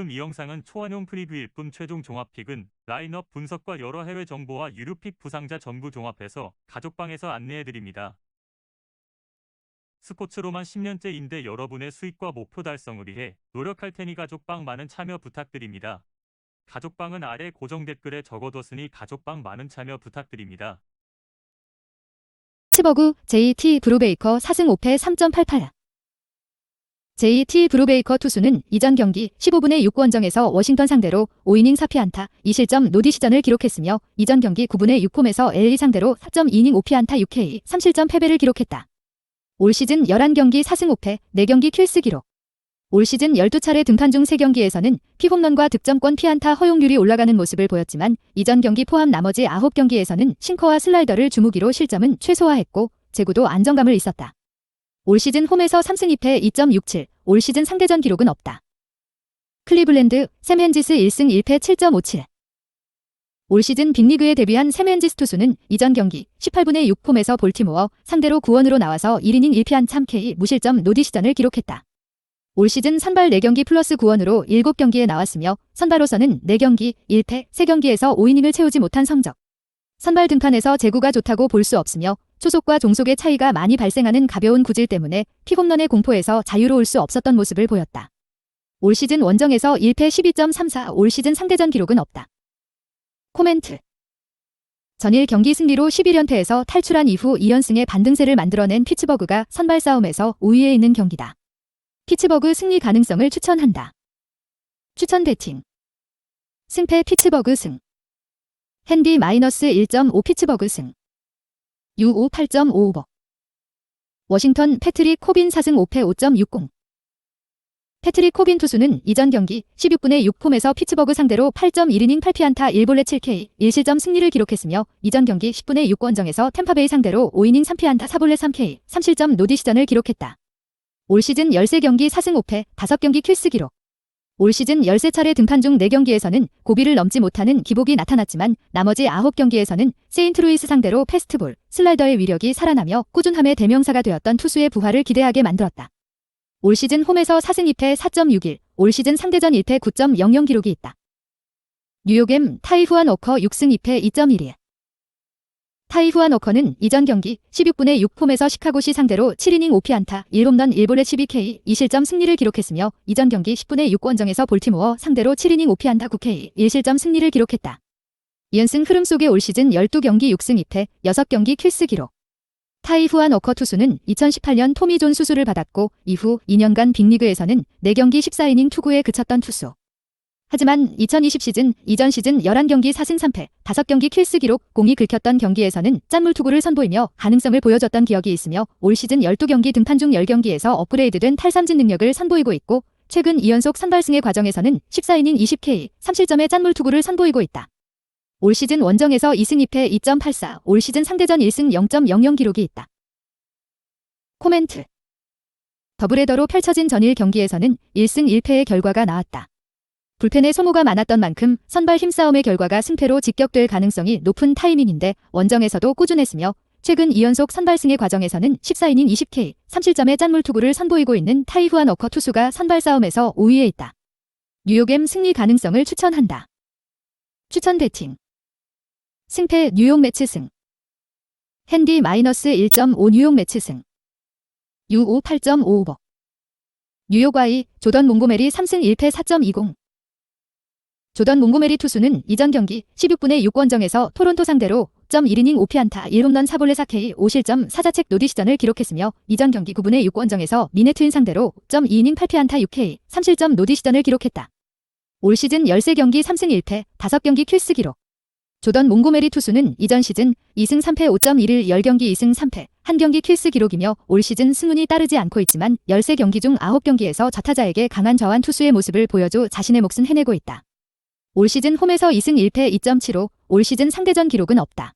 지금 이 영상은 초안용 프리뷰일 뿐 최종 종합픽은 라인업 분석과 여러 해외 정보와 유료픽 부상자 전부 종합해서 가족방에서 안내해드립니다. 스포츠로만 10년째인데 여러분의 수익과 목표 달성을 위해 노력할 테니 가족방 많은 참여 부탁드립니다. 가족방은 아래 고정 댓글에 적어뒀으니 가족방 많은 참여 부탁드립니다. 치버그 JT 브루베이커 4승 5패 3.88 JT 브루베이커 투수는 이전 경기 15분의 6원정에서 워싱턴 상대로 5이닝 4피안타 2실점 노디시전을 기록했으며 이전 경기 9분의 6홈에서 LA 상대로 4.2이닝 5피안타 6K 3실점 패배를 기록했다. 올 시즌 11경기 4승 5패 4경기 킬스 기록 올 시즌 12차례 등판 중 3경기에서는 피홈런과 득점권 피안타 허용률이 올라가는 모습을 보였지만 이전 경기 포함 나머지 9경기에서는 싱커와 슬라이더를 주무기로 실점은 최소화했고 제구도 안정감을 있었다. 올 시즌 홈에서 3승 2패 2.67, 올 시즌 상대전 기록은 없다. 클리블랜드, 샘 헨지스 1승 1패 7.57. 올 시즌 빅리그에 데뷔한 샘 헨지스 투수는 이전 경기 18분의 6홈에서 볼티모어 상대로 구원으로 나와서 1이닝 1피한 참 K 무실점 노디 시전을 기록했다. 올 시즌 선발 4경기 플러스 구원으로 7경기에 나왔으며 선발로서는 4경기 1패 3경기에서 5이닝을 채우지 못한 성적. 선발 등판에서 제구가 좋다고 볼 수 없으며 초속과 종속의 차이가 많이 발생하는 가벼운 구질 때문에 피홈런의 공포에서 자유로울 수 없었던 모습을 보였다. 올 시즌 원정에서 1패 12.34, 올 시즌 상대전 기록은 없다. 코멘트 전일 경기 승리로 11연패에서 탈출한 이후 2연승의 반등세를 만들어낸 피츠버그가 선발 싸움에서 우위에 있는 경기다. 피츠버그 승리 가능성을 추천한다. 추천 배팅 승패 피츠버그 승 핸디 마이너스 1.5 피츠버그 승 U5 8.55 워싱턴 패트릭 코빈 4승 5패 5.60 패트릭 코빈 투수는 이전 경기 16분의 6폼에서 피츠버그 상대로 8.1이닝 8피안타 1볼넷 7K 1실점 승리를 기록했으며 이전 경기 10분의 6원정에서 템파베이 상대로 5이닝 3피안타 4볼넷 3K 3실점 노디시전을 기록했다. 올 시즌 13경기 4승 5패 5경기 킬스 기록 올 시즌 13차례 등판 중 4경기에서는 고비를 넘지 못하는 기복이 나타났지만 나머지 9경기에서는 세인트루이스 상대로 패스트볼, 슬라이더의 위력이 살아나며 꾸준함의 대명사가 되었던 투수의 부활을 기대하게 만들었다. 올 시즌 홈에서 4승 2패 4.61, 올 시즌 상대전 1패 9.00 기록이 있다. 뉴욕엠 타이후안 워커 6승 2패 2.12 타이후안 워커는 이전 경기 16분의 6폼에서 시카고시 상대로 7이닝 5피안타 1홈런 1볼넷 12K 2실점 승리를 기록했으며 이전 경기 10분의 6 원정에서 볼티모어 상대로 7이닝 5피안타 9K 1실점 승리를 기록했다. 이연승 흐름 속에 올 시즌 12경기 6승 2패 6경기 킬스 기록. 타이후안 워커 투수는 2018년 토미존 수술을 받았고 이후 2년간 빅리그에서는 4경기 14이닝 투구에 그쳤던 투수. 하지만 2020 시즌 이전 시즌 11경기 4승 3패 5경기 킬스 기록 공이 긁혔던 경기에서는 짠물 투구를 선보이며 가능성을 보여줬던 기억이 있으며 올 시즌 12경기 등판 중 10경기에서 업그레이드된 탈삼진 능력을 선보이고 있고 최근 2연속 선발승의 과정에서는 14이닝 20K 3실점의 짠물 투구를 선보이고 있다. 올 시즌 원정에서 2승 2패 2.84, 올 시즌 상대전 1승 0.00 기록이 있다. 코멘트 더블헤더로 펼쳐진 전일 경기에서는 1승 1패의 결과가 나왔다. 불펜에 소모가 많았던 만큼 선발 힘싸움의 결과가 승패로 직격될 가능성이 높은 타이밍인데 원정에서도 꾸준했으며 최근 2연속 선발승의 과정에서는 14이닝 20K 3실점의 짠물 투구를 선보이고 있는 타이후안 워커 투수가 선발 싸움에서 5위에 있다. 뉴욕엠 승리 가능성을 추천한다. 추천 배팅. 승패 뉴욕 매치 승. 핸디 마이너스 1.5 뉴욕 매치 승. U5 8.55 뉴욕 와이 조던 몽고메리 3승 1패 4.20 조던 몽고메리 투수는 이전 경기 16분의 6원정에서 토론토 상대로 1이닝 5피안타 1홈런 4볼레 4K 5실점 4자책 노디 시전을 기록했으며 이전 경기 9분의 6원정에서 미네트인 상대로 1이닝 8피안타 6K 3실점 노디 시전을 기록했다. 올 시즌 13경기 3승 1패 5경기 킬스 기록 조던 몽고메리 투수는 이전 시즌 2승 3패 5.11 10경기 2승 3패 1경기 킬스 기록이며 올 시즌 승운이 따르지 않고 있지만 13경기 중 9경기에서 저타자에게 강한 저한 투수의 모습을 보여줘 자신의 몫은 해내고 있다. 올 시즌 홈에서 2승 1패 2.75, 올 시즌 상대전 기록은 없다.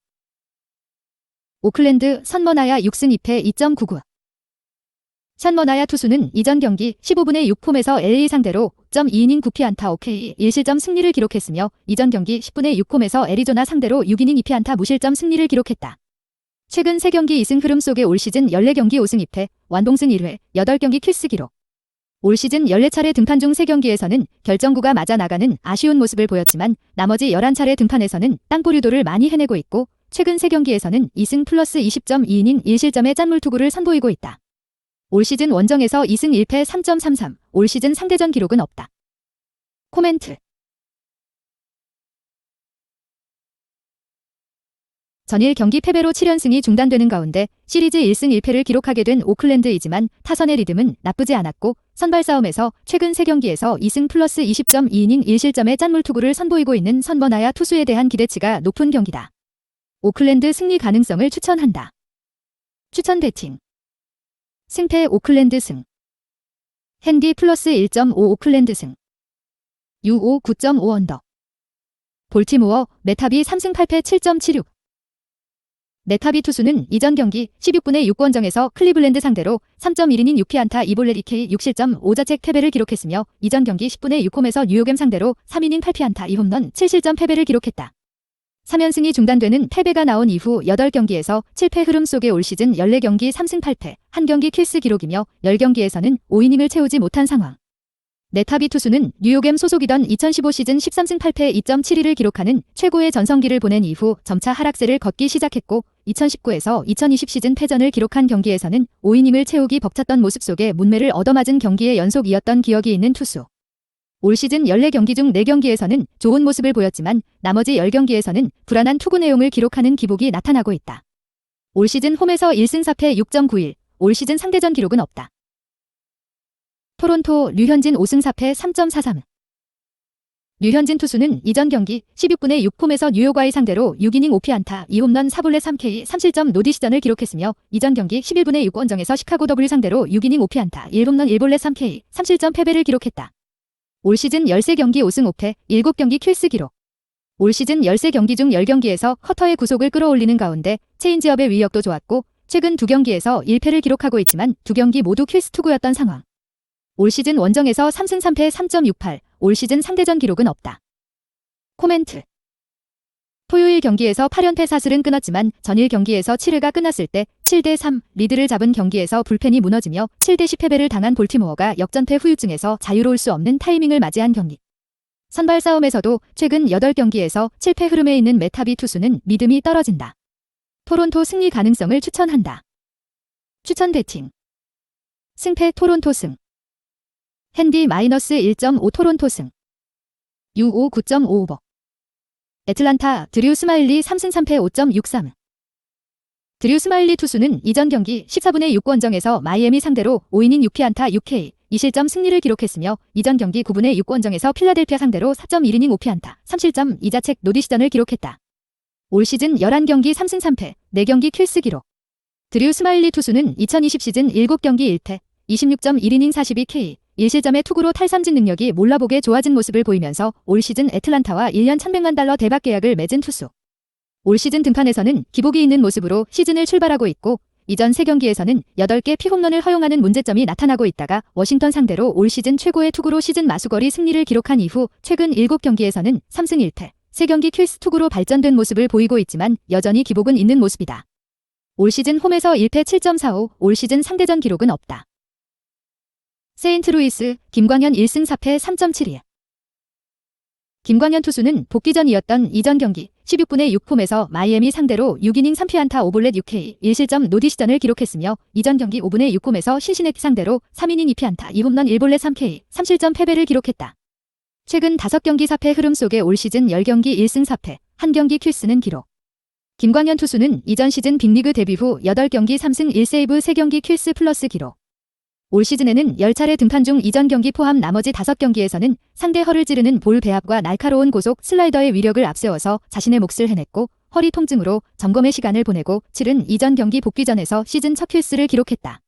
오클랜드 선머나야 6승 2패 2.99 션머나야 투수는 이전 경기 15분의 6폼에서 LA 상대로 0.2이닝 9피 안타 OK 1실점 승리를 기록했으며 이전 경기 10분의 6홈에서 애리조나 상대로 6이닝 2피 안타 무실점 승리를 기록했다. 최근 3경기 2승 흐름 속에 올 시즌 14경기 5승 2패, 완봉승 1회, 8경기 킬스 기록. 올 시즌 14차례 등판 중 3경기에서는 결정구가 맞아 나가는 아쉬운 모습을 보였지만 나머지 11차례 등판에서는 땅볼 유도를 많이 해내고 있고 최근 3경기에서는 2승 플러스 20.2이닝 1실점의 짠물 투구를 선보이고 있다. 올 시즌 원정에서 2승 1패 3.33, 올 시즌 상대전 기록은 없다. 코멘트 전일 경기 패배로 7연승이 중단되는 가운데 시리즈 1승 1패를 기록하게 된 오클랜드이지만 타선의 리듬은 나쁘지 않았고 선발 싸움에서 최근 3경기에서 2승 플러스 20.2이닝 1실점의 짠물 투구를 선보이고 있는 선번하야 투수에 대한 기대치가 높은 경기다. 오클랜드 승리 가능성을 추천한다. 추천 배팅. 승패 오클랜드 승. 핸디 플러스 1.5 오클랜드 승. U5 9.5 언더. 볼티모어 메타비 3승 8패 7.76 메타비 투수는 이전 경기 16분의 6원정에서 클리블랜드 상대로 3.1이닝 6피안타 2볼넷 2K 6실점 5자책 패배를 기록했으며 이전 경기 10분의 6홈에서 뉴욕엠 상대로 3이닝 8피안타 2홈런 7실점 패배를 기록했다. 3연승이 중단되는 패배가 나온 이후 8경기에서 7패 흐름 속에 올 시즌 14경기 3승 8패, 1경기 킬스 기록이며 10경기에서는 5이닝을 채우지 못한 상황. 네타비 투수는 뉴욕엠 소속이던 2015 시즌 13승 8패 2.72를 기록하는 최고의 전성기를 보낸 이후 점차 하락세를 걷기 시작했고 2019에서 2020 시즌 패전을 기록한 경기에서는 5이닝을 채우기 벅찼던 모습 속에 문매를 얻어맞은 경기의 연속이었던 기억이 있는 투수. 올 시즌 14경기 중 4경기에서는 좋은 모습을 보였지만 나머지 10경기에서는 불안한 투구 내용을 기록하는 기복이 나타나고 있다. 올 시즌 홈에서 1승 4패 6.91, 올 시즌 상대전 기록은 없다. 토론토 류현진 5승 4패 3.43 류현진 투수는 이전 경기 16분의 6홈에서 뉴욕와의 상대로 6이닝 5피안타 2홈런 4볼넷 3K 3실점 노디 시전을 기록했으며 이전 경기 11분의 6원정에서 시카고 더블 상대로 6이닝 5피안타 1홈런 1볼넷 3K 3실점 패배를 기록했다. 올 시즌 13경기 5승 5패 7경기 킬스 기록 올 시즌 13경기 중 10경기에서 커터의 구속을 끌어올리는 가운데 체인지업의 위력도 좋았고 최근 두 경기에서 1패를 기록하고 있지만 두 경기 모두 킬스 투구였던 상황. 올 시즌 원정에서 3승 3패 3.68, 올 시즌 상대전 기록은 없다. 코멘트 토요일 경기에서 8연패 사슬은 끊었지만 전일 경기에서 7회가 끝났을 때 7대3 리드를 잡은 경기에서 불펜이 무너지며 7대10 패배를 당한 볼티모어가 역전패 후유증에서 자유로울 수 없는 타이밍을 맞이한 경기. 선발 싸움에서도 최근 8경기에서 7패 흐름에 있는 메타비 투수는 믿음이 떨어진다. 토론토 승리 가능성을 추천한다. 추천 배팅 승패 토론토 승 핸디 마이너스 1.5 토론토 승. U5 9.5 오버 애틀란타 드류 스마일리 3승 3패 5.63 드류 스마일리 투수는 이전 경기 14분의 6원정에서 마이애미 상대로 5이닝 6피 안타 6K 2실점 승리를 기록했으며 이전 경기 9분의 6원정에서 필라델피아 상대로 4.1이닝 5피 안타 3실점 2자책 노디 시전을 기록했다. 올 시즌 11경기 3승 3패 4경기 킬스 기록. 드류 스마일리 투수는 2020 시즌 7경기 1패 26.1이닝 42K 1실점의 투구로 탈삼진 능력이 몰라보게 좋아진 모습을 보이면서 올 시즌 애틀란타와 1년 1100만 달러 대박 계약을 맺은 투수. 올 시즌 등판에서는 기복이 있는 모습으로 시즌을 출발하고 있고 이전 3경기에서는 8개 피홈런을 허용하는 문제점이 나타나고 있다가 워싱턴 상대로 올 시즌 최고의 투구로 시즌 마수거리 승리를 기록한 이후 최근 7경기에서는 3승 1패, 3경기 킬스 투구로 발전된 모습을 보이고 있지만 여전히 기복은 있는 모습이다. 올 시즌 홈에서 1패 7.45, 올 시즌 상대전 기록은 없다. 세인트루이스 김광현 1승 4패 3.72 김광현 투수는 복귀 전이었던 이전 경기 16분의 6홈에서 마이애미 상대로 6이닝 3피안타 5볼넷 6K 1실점 노디 시전을 기록했으며 이전 경기 5분의 6홈에서 신시내티 상대로 3이닝 2피안타 2홈런 1볼넷 3K 3실점 패배를 기록했다. 최근 5경기 4패 흐름 속에 올 시즌 10경기 1승 4패, 1경기 킬스는 기록. 김광현 투수는 이전 시즌 빅리그 데뷔 후 8경기 3승 1세이브 3경기 킬스 플러스 기록. 올 시즌에는 10차례 등판 중 이전 경기 포함 나머지 5경기에서는 상대 허를 찌르는 볼 배합과 날카로운 고속 슬라이더의 위력을 앞세워서 자신의 몫을 해냈고 허리 통증으로 점검의 시간을 보내고 치른 이전 경기 복귀전에서 시즌 첫 킬스를 기록했다.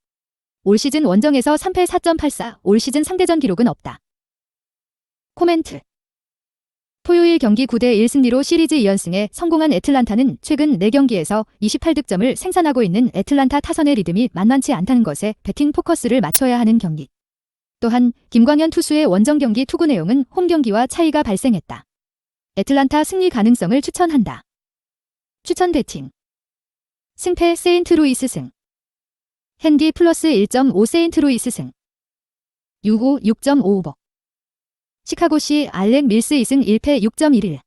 올 시즌 원정에서 3패 4.84, 올 시즌 상대전 기록은 없다. 코멘트 토요일 경기 9대 1 승리로 시리즈 2연승에 성공한 애틀란타는 최근 4경기에서 28득점을 생산하고 있는 애틀란타 타선의 리듬이 만만치 않다는 것에 배팅 포커스를 맞춰야 하는 경기. 또한 김광현 투수의 원정 경기 투구 내용은 홈 경기와 차이가 발생했다. 애틀란타 승리 가능성을 추천한다. 추천 배팅 승패 세인트루이스 승 핸디 플러스 1.5 세인트루이스 승 6호 6.55. 시카고시 알렉 밀스 2승 1패 6.11.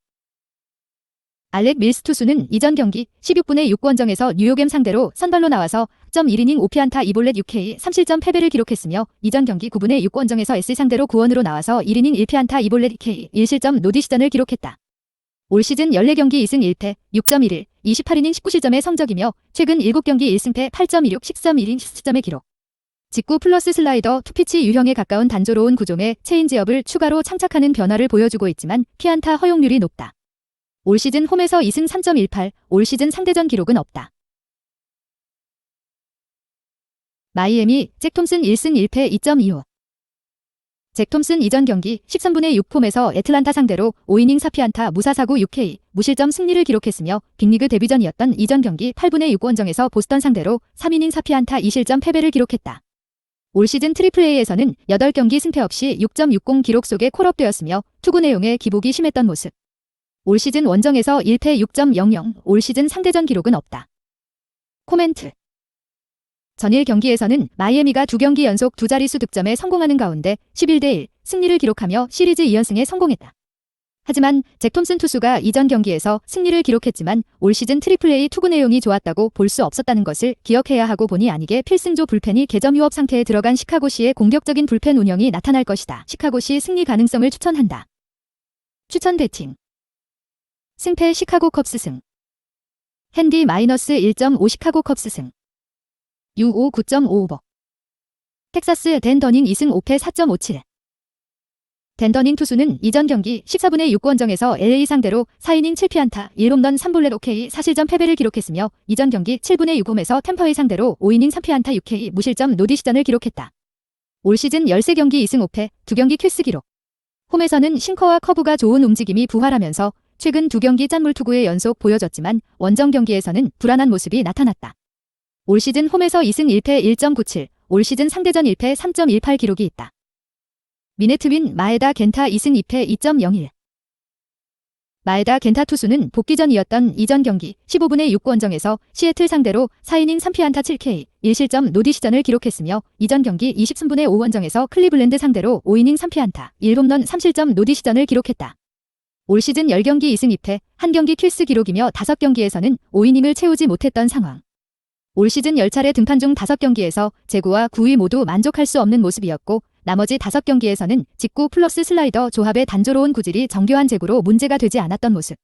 알렉 밀스 투수는 이전 경기 16분의 6권정에서 뉴욕엠 상대로 선발로 나와서 1.1이닝 5피안타 2볼넷 6K 3실점 패배를 기록했으며 이전 경기 9분의 6권정에서 S 상대로 구원으로 나와서 1이닝 1피안타 2볼넷 K 1실점 노디시전을 기록했다. 올 시즌 14경기 2승 1패 6.11 28이닝 19실점의 성적이며 최근 7경기 1승패 8.16 10.1인 실점의 기록. 직구 플러스 슬라이더 투피치 유형에 가까운 단조로운 구종의 체인지업을 추가로 장착하는 변화를 보여주고 있지만 피안타 허용률이 높다. 올 시즌 홈에서 2승 3.18, 올 시즌 상대전 기록은 없다. 마이애미 잭 톰슨 1승 1패 2.25. 잭 톰슨 이전 경기 13분의 6폼에서 애틀란타 상대로 5이닝 4피안타 무사사구 6K 무실점 승리를 기록했으며 빅리그 데뷔전이었던 이전 경기 8분의 6원정에서 보스턴 상대로 3이닝 4피안타 2실점 패배를 기록했다. 올 시즌 트리플 A에서는 8경기 승패 없이 6.60 기록 속에 콜업되었으며 투구 내용에 기복이 심했던 모습. 올 시즌 원정에서 1패 6.00, 올 시즌 상대전 기록은 없다. 코멘트 전일 경기에서는 마이애미가 두 경기 연속 두 자릿수 득점에 성공하는 가운데 11대1 승리를 기록하며 시리즈 2연승에 성공했다. 하지만 잭 톰슨 투수가 이전 경기에서 승리를 기록했지만 올 시즌 트리플 A 투구 내용이 좋았다고 볼 수 없었다는 것을 기억해야 하고 보니 아니게 필승조 불펜이 개점 휴업 상태에 들어간 시카고시의 공격적인 불펜 운영이 나타날 것이다. 시카고시 승리 가능성을 추천한다. 추천 배팅. 승패 시카고 컵스 승. 핸디 마이너스 1.5 시카고 컵스 승. U5 9.55 텍사스 댄더닝 2승 5패 4.57 댄더닝 투수는 이전 경기 14분의 6원정에서 LA 상대로 4이닝 7피안타 1홈런 3볼넷 OK 4실점 패배를 기록했으며 이전 경기 7분의 6홈에서 템퍼웨이 상대로 5이닝 3피안타 6K 무실점 노디 시전을 기록했다. 올 시즌 13경기 2승 5패 2경기 큐스 기록 홈에서는 싱커와 커브가 좋은 움직임이 부활하면서 최근 두 경기 짠물 투구의 연속 보여졌지만 원정 경기에서는 불안한 모습이 나타났다. 올 시즌 홈에서 2승 1패 1.97, 올 시즌 상대전 1패 3.18 기록이 있다. 미네트윈 마에다 겐타 2승 2패 2.01. 마에다 겐타 투수는 복귀 전이었던 이전 경기 15분의 6원정에서 시애틀 상대로 4이닝 3피안타 7K 1실점 노디 시전을 기록했으며 이전 경기 23분의 5 원정에서 클리블랜드 상대로 5이닝 3피안타 1홈런 3실점 노디 시전을 기록했다. 올 시즌 10경기 2승 2패, 1경기 킬스 기록이며 5경기에서는 5이닝을 채우지 못했던 상황. 올 시즌 10차례 등판 중 5경기에서 제구와 구위 모두 만족할 수 없는 모습이었고 나머지 5경기에서는 직구 플러스 슬라이더 조합의 단조로운 구질이 정교한 제구로 문제가 되지 않았던 모습.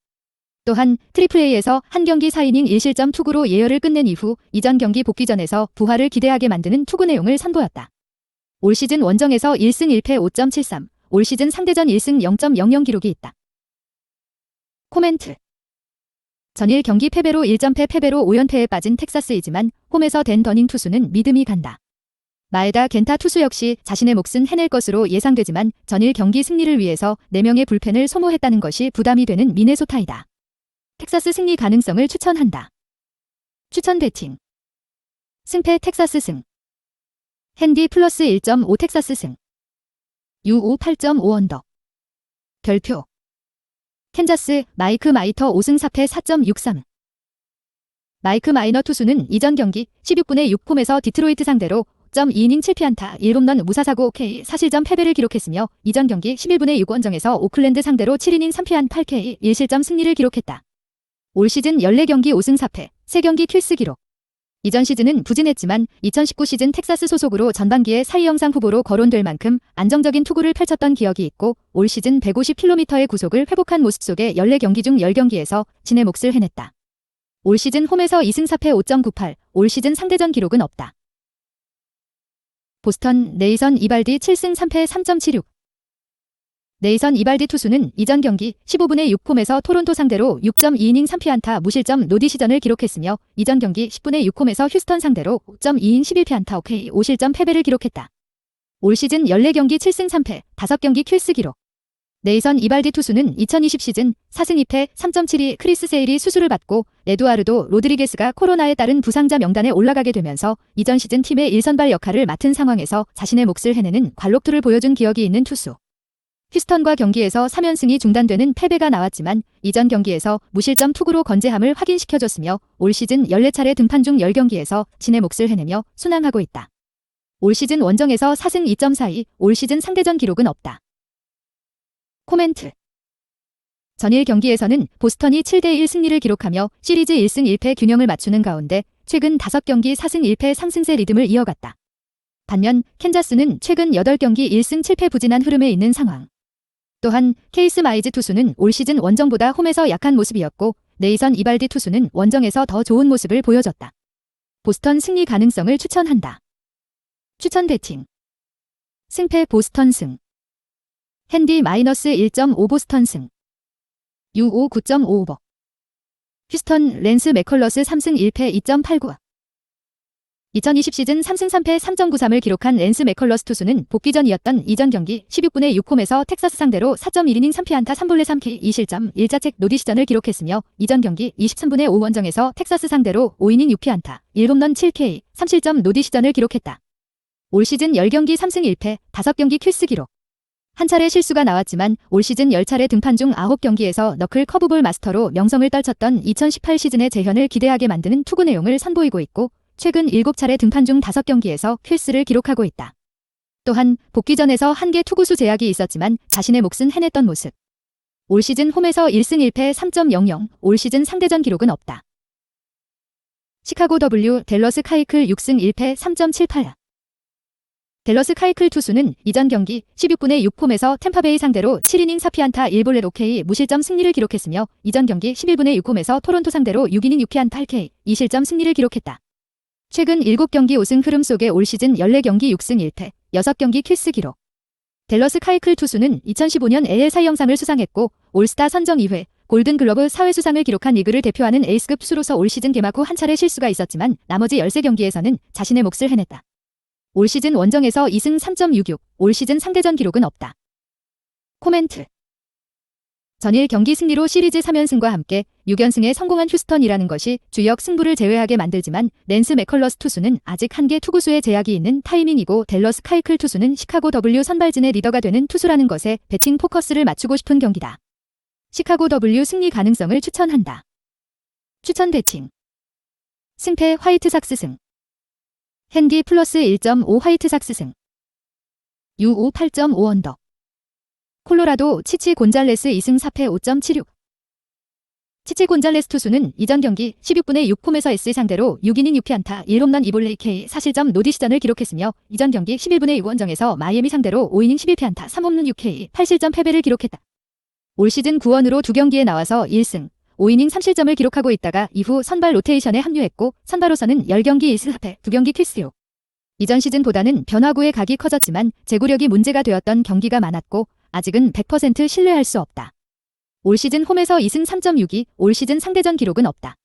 또한 트리플 A에서 한 경기 4이닝 1실점 투구로 예열을 끝낸 이후 이전 경기 복귀 전에서 부활을 기대하게 만드는 투구 내용을 선보였다. 올 시즌 원정에서 1승 1패 5.73, 올 시즌 상대전 1승 0.00 기록이 있다. 코멘트 전일 경기 패배로 1점패 패배로 5연패에 빠진 텍사스이지만 홈에서 댄 더닝 투수는 믿음이 간다. 마에다 겐타 투수 역시 자신의 몫은 해낼 것으로 예상되지만 전일 경기 승리를 위해서 4명의 불펜을 소모했다는 것이 부담이 되는 미네소타이다. 텍사스 승리 가능성을 추천한다. 추천 배팅. 승패 텍사스 승. 핸디 플러스 1.5 텍사스 승. U5 8.5 언더 별표. 캔자스 마이크 마이터 5승 4패 4.63 마이크 마이너 투수는 이전 경기 16분의 6폼에서 디트로이트 상대로 2이닝 7피안타 1홈런 무사사고 K 사실점 패배를 기록했으며 이전 경기 11분의 6 원정에서 오클랜드 상대로 7이닝 3피안 8K 1실점 승리를 기록했다. 올 시즌 14경기 5승 4패 3경기 킬스 기록 이전 시즌은 부진했지만 2019 시즌 텍사스 소속으로 전반기에 사이 영상 후보로 거론될 만큼 안정적인 투구를 펼쳤던 기억이 있고 올 시즌 150km의 구속을 회복한 모습 속에 14경기 중 10경기에서 진의 몫을 해냈다. 올 시즌 홈에서 2승 4패 5.98, 올 시즌 상대전 기록은 없다. 보스턴 네이선 이발디 7승 3패 3.76 네이선 이발디 투수는 이전 경기 15분의 6홈에서 토론토 상대로 6.2이닝 3피안타 무실점 노디 시전을 기록했으며 이전 경기 10분의 6홈에서 휴스턴 상대로 5.2인 11피안타 OK 5실점 패배를 기록했다. 올 시즌 14경기 7승 3패 5경기 킬스 기록 네이선 이발디 투수는 2020 시즌 4승 2패 3.72 크리스 세일이 수술을 받고 에두아르도 로드리게스가 코로나에 따른 부상자 명단에 올라가게 되면서 이전 시즌 팀의 1선발 역할을 맡은 상황에서 자신의 몫을 해내는 관록투를 보여준 기억이 있는 투수. 휴스턴과 경기에서 3연승이 중단되는 패배가 나왔지만 이전 경기에서 무실점 투구로 건재함을 확인시켜줬으며 올 시즌 14차례 등판 중 10경기에서 진의 몫을 해내며 순항하고 있다. 올 시즌 원정에서 4승 2.42, 올 시즌 상대전 기록은 없다. 코멘트 전일 경기에서는 보스턴이 7대1 승리를 기록하며 시리즈 1승 1패 균형을 맞추는 가운데 최근 5경기 4승 1패 상승세 리듬을 이어갔다. 반면 캔자스는 최근 8경기 1승 7패 부진한 흐름에 있는 상황. 또한 케이스 마이즈 투수는 올 시즌 원정보다 홈에서 약한 모습이었고 네이선 이발디 투수는 원정에서 더 좋은 모습을 보여줬다. 보스턴 승리 가능성을 추천한다. 추천 배팅 승패 보스턴 승 핸디 마이너스 1.5 보스턴 승. U5 9.55버. 휴스턴 랜스 맥컬러스 3승 1패 2.89 2020 시즌 3승 3패 3.93을 기록한 랜스 맥컬러스 투수는 복귀 전이었던 이전 경기 16분의 6홈에서 텍사스 상대로 4.1이닝 3피안타 3볼레 3K 2실점 1자책 노디시전을 기록했으며 이전 경기 23분의 5 원정에서 텍사스 상대로 5이닝 6피안타 1홈런 7K 3실점 노디 시전을 기록했다. 올 시즌 10경기 3승 1패 5경기 퀴스 기록 한 차례 실수가 나왔지만 올 시즌 10차례 등판 중 9경기에서 너클 커브볼 마스터로 명성을 떨쳤던 2018 시즌의 재현을 기대하게 만드는 투구 내용을 선보이고 있고 최근 7차례 등판 중 5경기에서 퀴스를 기록하고 있다. 또한 복귀전에서 한 개 투구수 제약이 있었지만 자신의 몫은 해냈던 모습. 올 시즌 홈에서 1승 1패 3.00, 올 시즌 상대전 기록은 없다. 시카고 W 델러스 카이클 6승 1패 3.78. 델러스 카이클 투수는 이전 경기 16분의 6홈에서 템파베이 상대로 7이닝 4피안타 1볼넷 OK 무실점 승리를 기록했으며 이전 경기 11분의 6홈에서 토론토 상대로 6이닝 6피안타 8K 2실점 승리를 기록했다. 최근 7경기 5승 흐름 속에 올 시즌 14경기 6승 1패, 6경기 퀴스 기록. 델러스 카이클 투수는 2015년 AL 사이영상을 수상했고 올스타 선정 2회, 골든글러브 4회 수상을 기록한 리그를 대표하는 에이스급 투수로서 올 시즌 개막 후 한 차례 실수가 있었지만 나머지 13경기에서는 자신의 몫을 해냈다. 올 시즌 원정에서 2승 3.66, 올 시즌 상대전 기록은 없다. 코멘트 전일 경기 승리로 시리즈 3연승과 함께 6연승에 성공한 휴스턴이라는 것이 주역 승부를 제외하게 만들지만 랜스 맥컬러스 투수는 아직 한 개 투구수의 제약이 있는 타이밍이고 델러스 카이클 투수는 시카고 W 선발진의 리더가 되는 투수라는 것에 배팅 포커스를 맞추고 싶은 경기다. 시카고 W 승리 가능성을 추천한다. 추천 배팅 승패 화이트삭스 승 핸디 플러스 1.5 화이트삭스 승. U5 8.5 언더 콜로라도 치치 곤잘레스 2승 4패 5.76 치치 곤잘레스 투수는 이전 경기 16분의 6홈에서 S 상대로 6이닝 6피안타 1홈런 2볼레이 K 4실점 노디시전을 기록했으며 이전 경기 11분의 6 원정에서 마이애미 상대로 5이닝 11피안타 3홈런 6K 8실점 패배를 기록했다. 올 시즌 9원으로 두 경기에 나와서 1승 5이닝 3실점을 기록하고 있다가 이후 선발 로테이션에 합류했고 선발로서는 10경기 1승 4패 2경기 퀴스요. 이전 시즌보다는 변화구의 각이 커졌지만 제구력이 문제가 되었던 경기가 많았고 아직은 100% 신뢰할 수 없다. 올 시즌 홈에서 2승 3.62, 올 시즌 상대전 기록은 없다.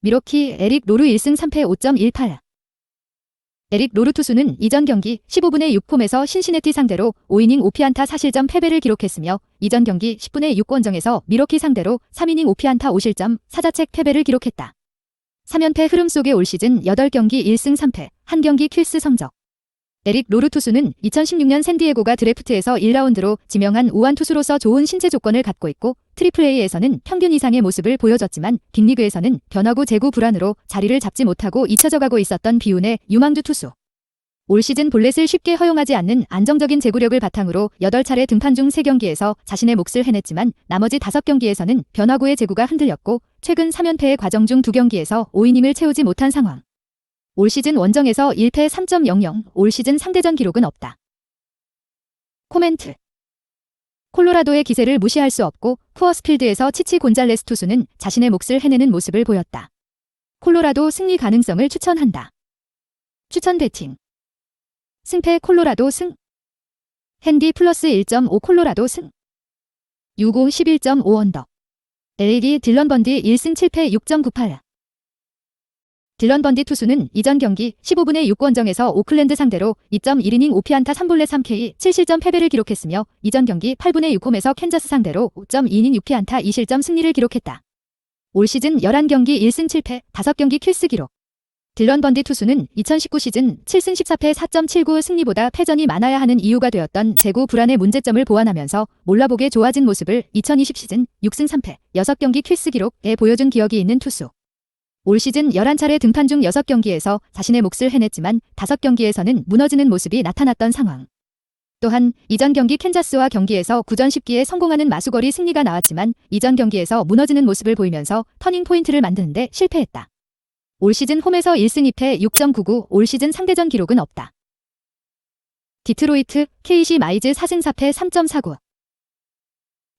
미로키 에릭 로루 1승 3패 5.18. 에릭 로루 투수는 이전 경기 15분의 6홈에서 신시내티 상대로 5이닝 5피안타 4실점 패배를 기록했으며 이전 경기 10분의 6원정에서 미로키 상대로 3이닝 5피안타 5실점 4자책 패배를 기록했다. 3연패 흐름 속의 올 시즌 8경기 1승 3패, 1경기 퀴스 성적. 에릭 로르 투수는 2016년 샌디에고가 드래프트에서 1라운드로 지명한 우완 투수로서 좋은 신체 조건을 갖고 있고 트리플 A에서는 평균 이상의 모습을 보여줬지만 빅리그에서는 변화구 제구 불안으로 자리를 잡지 못하고 잊혀져 가고 있었던 비운의 유망주 투수. 올 시즌 볼넷을 쉽게 허용하지 않는 안정적인 제구력을 바탕으로 8차례 등판 중 3경기에서 자신의 몫을 해냈지만 나머지 5경기에서는 변화구의 제구가 흔들렸고 최근 3연패의 과정 중 2경기에서 5이닝을 채우지 못한 상황. 올 시즌 원정에서 1패 3.00, 올 시즌 상대전 기록은 없다. 코멘트. 콜로라도의 기세를 무시할 수 없고 쿠어스필드에서 치치 곤잘레스 투수는 자신의 몫을 해내는 모습을 보였다. 콜로라도 승리 가능성을 추천한다. 추천 배팅. 승패 콜로라도 승. 핸디 플러스 1.5 콜로라도 승. 유고 11.5 언더. LAD 딜런 번디 1승 7패 6.98 딜런 번디 투수는 이전 경기 15분의 6원정에서 오클랜드 상대로 2.1이닝 5피안타 3볼레 3K 7실점 패배를 기록했으며 이전 경기 8분의 6홈에서 캔자스 상대로 5.2이닝 6피안타 2실점 승리를 기록했다. 올 시즌 11경기 1승 7패 5경기 퀴스 기록. 딜런 번디 투수는 2019 시즌 7승 14패 4.79 승리보다 패전이 많아야 하는 이유가 되었던 제구 불안의 문제점을 보완하면서 몰라보게 좋아진 모습을 2020 시즌 6승 3패 6경기 퀴스 기록에 보여준 기억이 있는 투수. 올 시즌 11차례 등판 중 6경기에서 자신의 몫을 해냈지만 5경기에서는 무너지는 모습이 나타났던 상황. 또한 이전 경기 캔자스와 경기에서 9전 10기에 성공하는 마수거리 승리가 나왔지만 이전 경기에서 무너지는 모습을 보이면서 터닝 포인트를 만드는데 실패했다. 올 시즌 홈에서 1승 2패 6.99, 올 시즌 상대전 기록은 없다. 디트로이트, KC 마이즈 4승 4패 3.49.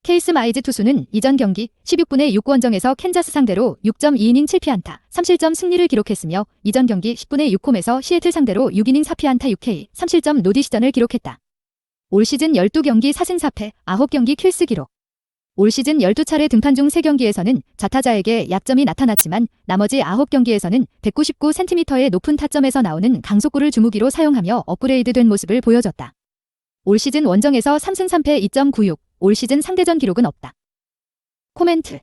케이스 마이즈 투수는 이전 경기 16분의 6원정에서 캔자스 상대로 6.2이닝 7피안타 3실점 승리를 기록했으며 이전 경기 10분의 6홈에서 시애틀 상대로 6이닝 4피안타 6K 3실점 노디 시전을 기록했다. 올 시즌 12경기 4승 4패 9경기 킬스 기록. 올 시즌 12차례 등판 중 3경기에서는 좌타자에게 약점이 나타났지만 나머지 9경기에서는 199cm의 높은 타점에서 나오는 강속구를 주무기로 사용하며 업그레이드된 모습을 보여줬다. 올 시즌 원정에서 3승 3패 2.96, 올 시즌 상대전 기록은 없다. 코멘트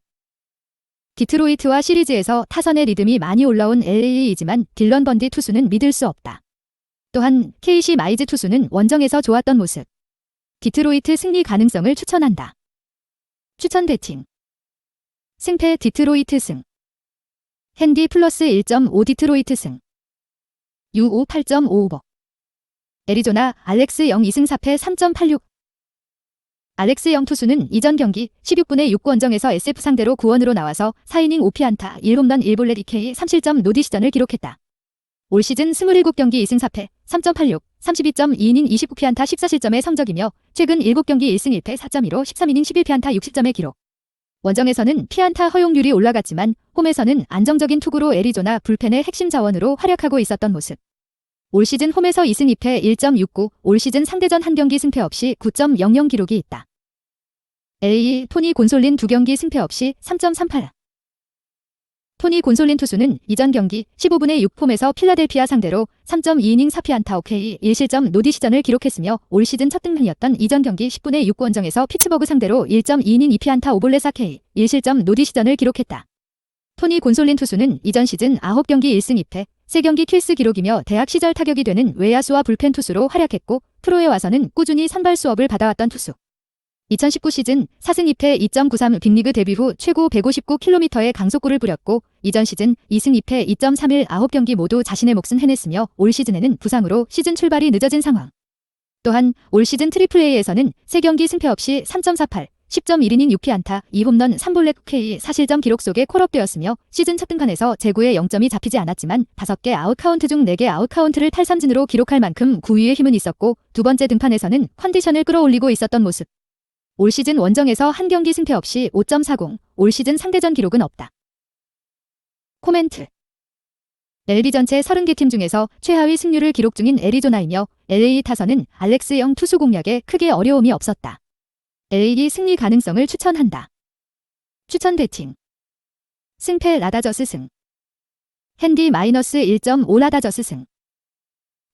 디트로이트와 시리즈에서 타선의 리듬이 많이 올라온 LA이지만 딜런 번디 투수는 믿을 수 없다. 또한 KC 마이즈 투수는 원정에서 좋았던 모습. 디트로이트 승리 가능성을 추천한다. 추천 배팅. 승패 디트로이트 승. 핸디 플러스 1.5 디트로이트 승. U5 8.55. 애리조나 알렉스 0 2승 4패 3.86. 알렉스 영 투수는 이전 경기 16분의 6원정에서 SF 상대로 9원으로 나와서 4이닝 5피안타 1홈런 1볼넷 2K 3실점 노디 시전을 기록했다. 올 시즌 27경기 2승 4패 3.86, 32.2이닝 29피안타 14실점의 성적이며 최근 7경기 1승 1패 4.15 13이닝 11피안타 60점의 기록. 원정에서는 피안타 허용률이 올라갔지만 홈에서는 안정적인 투구로 애리조나 불펜의 핵심 자원으로 활약하고 있었던 모습. 올 시즌 홈에서 2승 2패 1.69, 올 시즌 상대전 한 경기 승패 없이 9.00 기록이 있다. LA 토니 곤솔린 두 경기 승패 없이 3.38. 토니 곤솔린 투수는 이전 경기 15분의 6폼에서 필라델피아 상대로 3.2이닝 4피안타 오케이 1실점 노디 시전을 기록했으며 올 시즌 첫 등판이었던 이전 경기 10분의 6원정에서 피츠버그 상대로 1.2이닝 2피안타 오볼렛 4K 1실점 노디 시전을 기록했다. 토니 곤솔린 투수는 이전 시즌 9경기 1승 2패 3경기 킬스 기록이며 대학 시절 타격이 되는 외야수와 불펜 투수로 활약했고 프로에 와서는 꾸준히 선발 수업을 받아왔던 투수. 2019 시즌 4승 2패 2.93 빅리그 데뷔 후 최고 159km의 강속구를 부렸고 이전 시즌 2승 2패 2.31 9경기 모두 자신의 몫은 해냈으며 올 시즌에는 부상으로 시즌 출발이 늦어진 상황. 또한 올 시즌 트리플 A에서는 3경기 승패 없이 3.48, 10.1이닝 6피 안타, 2홈런 3볼넷 K 4실점 기록 속에 콜업되었으며 시즌 첫 등판에서 제구에 0점이 잡히지 않았지만 5개 아웃 카운트 중 4개 아웃 카운트를 탈삼진으로 기록할 만큼 구위의 힘은 있었고 두 번째 등판에서는 컨디션을 끌어올리고 있었던 모습. 올 시즌 원정에서 한 경기 승패 없이 5.40, 올 시즌 상대전 기록은 없다. 코멘트 LB 전체 30개 팀 중에서 최하위 승률을 기록 중인 애리조나이며 LA 타선은 알렉스 영 투수 공략에 크게 어려움이 없었다. LA 승리 가능성을 추천한다. 추천 배팅. 승패 라다저스 승. 핸디 마이너스 1.5 라다저스 승.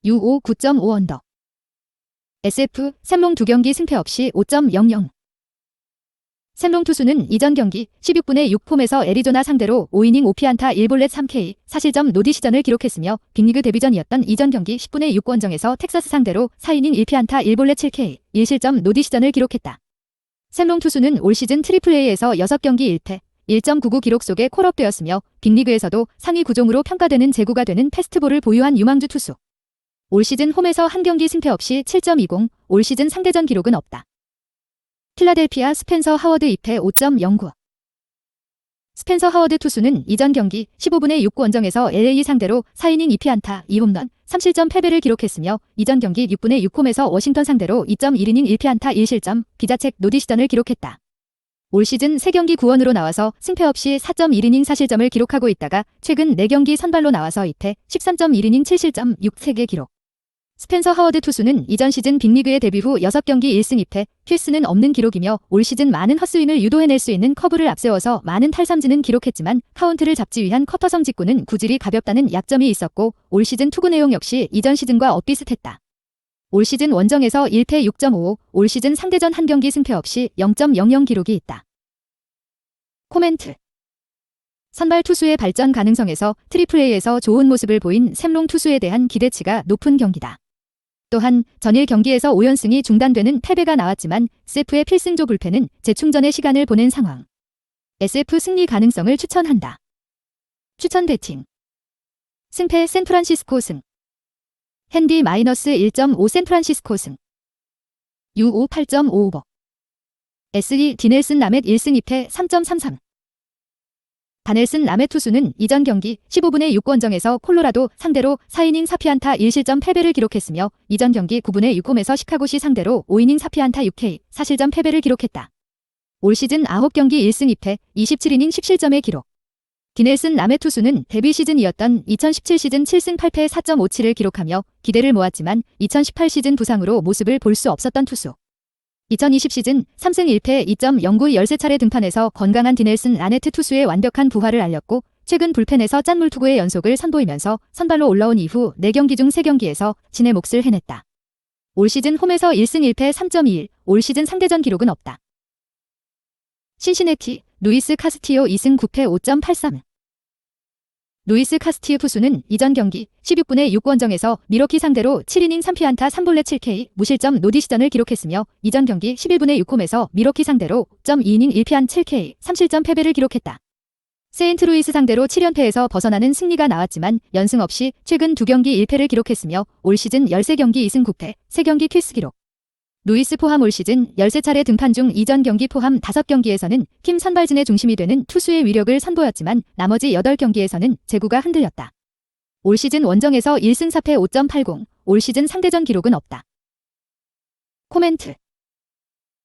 U5 9.5 언더. SF 샘롱 두 경기 승패 없이 5.00 샘롱 투수는 이전 경기 16분의 6폼에서 애리조나 상대로 5이닝 5피안타 1볼넷 3K 4실점 노디 시전을 기록했으며 빅리그 데뷔전이었던 이전 경기 10분의 6원정에서 텍사스 상대로 4이닝 1피안타 1볼넷 7K 1실점 노디 시전을 기록했다. 샘롱 투수는 올 시즌 트리플 A에서 6경기 1패 1.99 기록 속에 콜업되었으며 빅리그에서도 상위 구종으로 평가되는 제구가 되는 패스트볼을 보유한 유망주 투수. 올 시즌 홈에서 한 경기 승패 없이 7.20, 올 시즌 상대전 기록은 없다. 필라델피아 스펜서 하워드 2패 5.09 스펜서 하워드 투수는 이전 경기 15분의 6원정에서 LA 상대로 4이닝 2피안타 2홈런 3실점 패배를 기록했으며 이전 경기 6분의 6홈에서 워싱턴 상대로 2.1이닝 1피안타 1실점 기자책 노디시전을 기록했다. 올 시즌 3경기 9원으로 나와서 승패 없이 4.1이닝 4실점을 기록하고 있다가 최근 4경기 선발로 나와서 2패 13.1이닝 7실점 6세개 기록. 스펜서 하워드 투수는 이전 시즌 빅리그에 데뷔 후 6경기 1승 2패, 필스는 없는 기록이며 올 시즌 많은 헛스윙을 유도해낼 수 있는 커브를 앞세워서 많은 탈삼진은 기록했지만 카운트를 잡지 위한 커터 성 직구는 구질이 가볍다는 약점이 있었고 올 시즌 투구 내용 역시 이전 시즌과 엇비슷했다. 올 시즌 원정에서 1패 6.55, 올 시즌 상대전 한 경기 승패 없이 0.00 기록이 있다. 코멘트 선발 투수의 발전 가능성에서 트리플 A에서 좋은 모습을 보인 샘롱 투수에 대한 기대치가 높은 경기다. 또한 전일 경기에서 5연승이 중단되는 패배가 나왔지만 SF의 필승조 불펜은 재충전의 시간을 보낸 상황. SF 승리 가능성을 추천한다. 추천 배팅. 승패 샌프란시스코 승. 핸디 마이너스 1.5 샌프란시스코 승. U5 8.55. S2 디넬슨 라멧 1승 2패 3.33. 다넬슨 라멧 투수는 이전 경기 15분의 6권정에서 콜로라도 상대로 4이닝 4피안타 1실점 패배를 기록했으며 이전 경기 9분의 6홈에서 시카고시 상대로 5이닝 4피안타 6K 4실점 패배를 기록했다. 올 시즌 9경기 1승 2패 27이닝 10실점의 기록. 디넬슨 라메 투수는 데뷔 시즌이었던 2017 시즌 7승 8패 4.57을 기록하며 기대를 모았지만 2018 시즌 부상으로 모습을 볼 수 없었던 투수. 2020 시즌 3승 1패 2.09 13차례 등판에서 건강한 디넬슨 라네트 투수의 완벽한 부활을 알렸고 최근 불펜에서 짠물 투구의 연속을 선보이면서 선발로 올라온 이후 4경기 중 3경기에서 진의 몫을 해냈다. 올 시즌 홈에서 1승 1패 3.21, 올 시즌 상대전 기록은 없다. 신시내티, 루이스 카스티오 2승 9패 5.83. 루이스 카스티오 투수는 이전 경기 16분의 6원정에서 미러키 상대로 7이닝 3피안타 3볼넷 7K 무실점 노디 시전을 기록했으며 이전 경기 11분의 6홈에서 미러키 상대로 0.2이닝 1피안 7K 3실점 패배를 기록했다. 세인트루이스 상대로 7연패에서 벗어나는 승리가 나왔지만 연승 없이 최근 2경기 1패를 기록했으며 올 시즌 13경기 2승 9패 3경기 퀴스 기록. 루이스 포함 올 시즌 13차례 등판 중 이전 경기 포함 5경기에서는 팀 선발진의 중심이 되는 투수의 위력을 선보였지만 나머지 8경기에서는 제구가 흔들렸다. 올 시즌 원정에서 1승 4패 5.80, 올 시즌 상대전 기록은 없다. 코멘트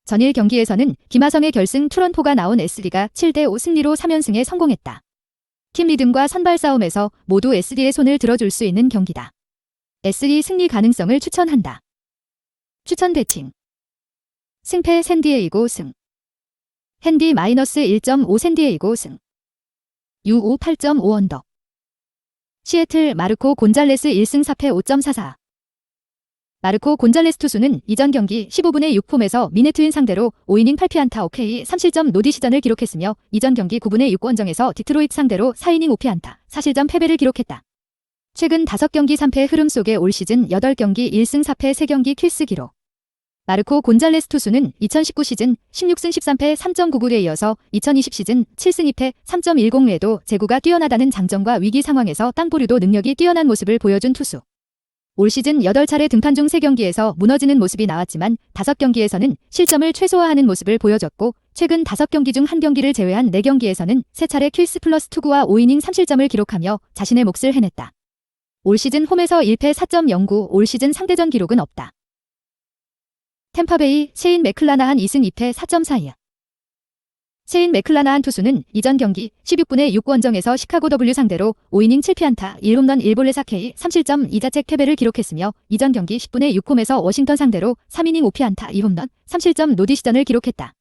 전일 경기에서는 김하성의 결승 투런포가 나온 SD가 7대5 승리로 3연승에 성공했다. 팀 리듬과 선발 싸움에서 모두 SD의 손을 들어줄 수 있는 경기다. SD 승리 가능성을 추천한다. 추천 배팅. 승패 샌디에이고 승. 핸디 마이너스 1.5 샌디에이고 승. U5 8.5 언더. 시애틀 마르코 곤잘레스 1승 4패 5.44. 마르코 곤잘레스 투수는 이전 경기 15분의 6폼에서 미네트인 상대로 5이닝 8피 안타 OK 3실점 노디 시전을 기록했으며 이전 경기 9분의 6원정에서 디트로이트 상대로 4이닝 5피 안타 4실점 패배를 기록했다. 최근 5경기 3패 흐름 속에 올 시즌 8경기 1승 4패 3경기 킬스 기록. 마르코 곤잘레스 투수는 2019 시즌 16승 13패 3.99에 이어서 2020 시즌 7승 2패 3.10에도 제구가 뛰어나다는 장점과 위기 상황에서 땅보류도 능력이 뛰어난 모습을 보여준 투수. 올 시즌 8차례 등판 중 3경기에서 무너지는 모습이 나왔지만 5경기에서는 실점을 최소화하는 모습을 보여줬고 최근 5경기 중 1경기를 제외한 4경기에서는 3차례 킬스 플러스 투구와 5이닝 3실점을 기록하며 자신의 몫을 해냈다. 올 시즌 홈에서 1패 4.09, 올 시즌 상대전 기록은 없다. 템파베이 셰인 맥클라나한 2승 2패 4.42. 셰인 맥클라나한 투수는 이전 경기 16분의 6원정에서 시카고 W 상대로 5이닝 7피안타 1홈런 1볼넷 4K 3실점 2자책 패배를 기록했으며 이전 경기 10분의 6홈에서 워싱턴 상대로 3이닝 5피안타 2홈런 3실점 노디 시전을 기록했다.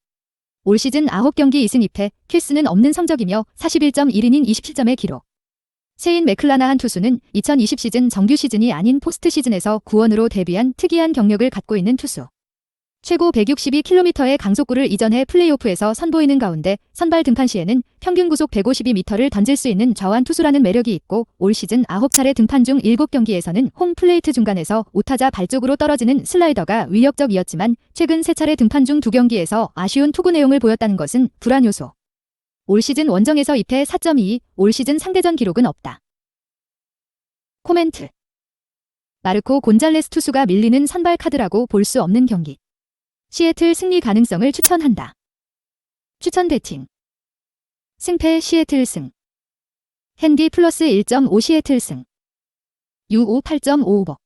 올 시즌 9경기 2승 2패 킬스는 없는 성적이며 41.1이닝 27점의 기록. 세인 맥클라나한 투수는 2020 시즌 정규 시즌이 아닌 포스트 시즌에서 구원으로 데뷔한 특이한 경력을 갖고 있는 투수. 최고 162km의 강속구를 이전해 플레이오프에서 선보이는 가운데 선발 등판 시에는 평균 구속 152m를 던질 수 있는 좌완 투수라는 매력이 있고 올 시즌 9차례 등판 중 7경기에서는 홈 플레이트 중간에서 오타자 발 쪽으로 떨어지는 슬라이더가 위력적이었지만 최근 3차례 등판 중 2경기에서 아쉬운 투구 내용을 보였다는 것은 불안 요소. 올 시즌 원정에서 2패 4.22, 올 시즌 상대전 기록은 없다. 코멘트 마르코 곤잘레스 투수가 밀리는 선발 카드라고 볼 수 없는 경기. 시애틀 승리 가능성을 추천한다. 추천 배팅. 승패 시애틀 승. 핸디 플러스 1.5 시애틀 승. U5 8.55.